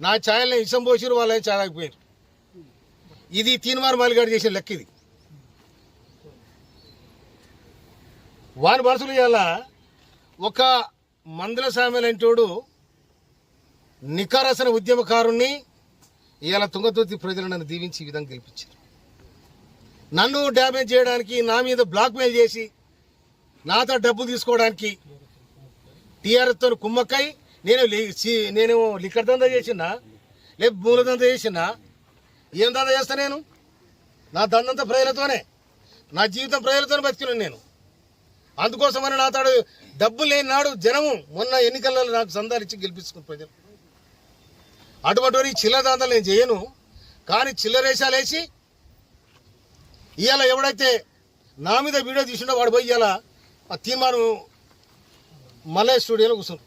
నా ఛాయల్ని ఇసం పోసిరు వాళ్ళని ఛాయ్ ఇది తీన్మార్ మాలిగాడు చేసిన లెక్క ఇది. వాని మనసులు ఇవాళ ఒక మందుల సామెలంటోడు నికారసన ఉద్యమకారుణ్ణి ఇవాళ తుంగతుర్తి ప్రజలు నన్ను దీవించి ఈ విధంగా గెలిపించారు. నన్ను డ్యామేజ్ చేయడానికి నా మీద బ్లాక్మెయిల్ చేసి నాతో డబ్బు తీసుకోవడానికి టీఆర్ఎస్తో కుమ్మక్కై నేను నేను లిక్కర్ దందా చేసినా లేక మూల దందా చేసినా ఏం దందా చేస్తా నేను? నా దందంతా ప్రజలతోనే నా జీవితం ప్రజలతోనే బతికినాను నేను. అందుకోసమని నా తాడు డబ్బు లేని నాడు జనము మొన్న ఎన్నికలలో నాకు సందాలు ఇచ్చి గెలిపించుకున్న ప్రజలు. అటువంటి చిల్లర దందాలు నేను చేయను కానీ చిల్లరేషాలు వేసి ఇవాళ ఎవడైతే నా మీద వీడియో తీసిండో వాడు పోయి ఇవాళ ఆ తీర్మానం మలయ స్టూడియోలో కూర్చున్నాడు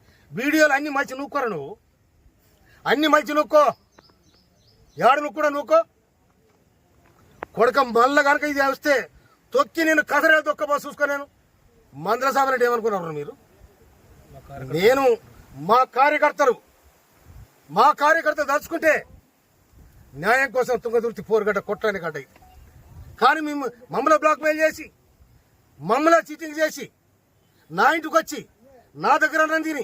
వీడియోలు అన్ని మంచి నూక్కోరు నువ్వు? అన్ని మంచి నూక్కో. ఏడు నువ్వు కూడా నూక్కో? కొడక మళ్ళ కనుక ఇది వస్తే తొక్కి నేను కథరే తొక్కబో చూసుకో నేను. మందల సాబనట్టు ఏమనుకున్నారు మీరు? నేను మా కార్యకర్తలు మా కార్యకర్త దాచుకుంటే న్యాయం కోసం తుంగతుర్తి పోరుగడ్డ కొట్టని గడ్డ ఇది కానీ మేము మమ్మల్ని బ్లాక్మెయిల్ చేసి మమ్మల్ని చీటింగ్ చేసి నా ఇంటికి వచ్చి నా దగ్గర తిని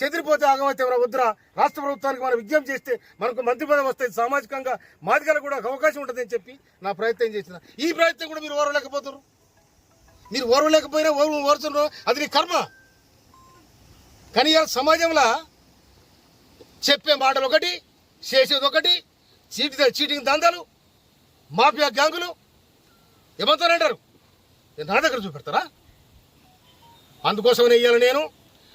చెదిరిపోతే ఆగమైతే మన వద్దురా రాష్ట్ర ప్రభుత్వానికి మనం విజ్ఞప్తి చేస్తే మనకు మంత్రి పదవి వస్తుంది. సామాజికంగా మాదిగలకు కూడా ఒక అవకాశం ఉంటుందని చెప్పి నా ప్రయత్నం చేసిన ఈ ప్రయత్నం కూడా మీరు ఓరలేకపోతారు మీరు ఓర్వలేకపోయినా ఓర్వ ఓరుతున్నారు అది నీ కర్మ. కానీ సమాజంలో చెప్పే మాటలు ఒకటి చేసేది ఒకటి చీటి చీటింగ్ దందాలు మాఫియా గ్యాంగులు. ఏమంటారంటారు? నా దగ్గర చూపెడతారా? అందుకోసమనే ఇవాళ నేను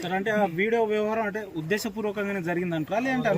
సార్ అంటే ఆ వీడియో వ్యవహారం అంటే ఉద్దేశపూర్వకంగానే జరిగిందంటారా? లేదంటే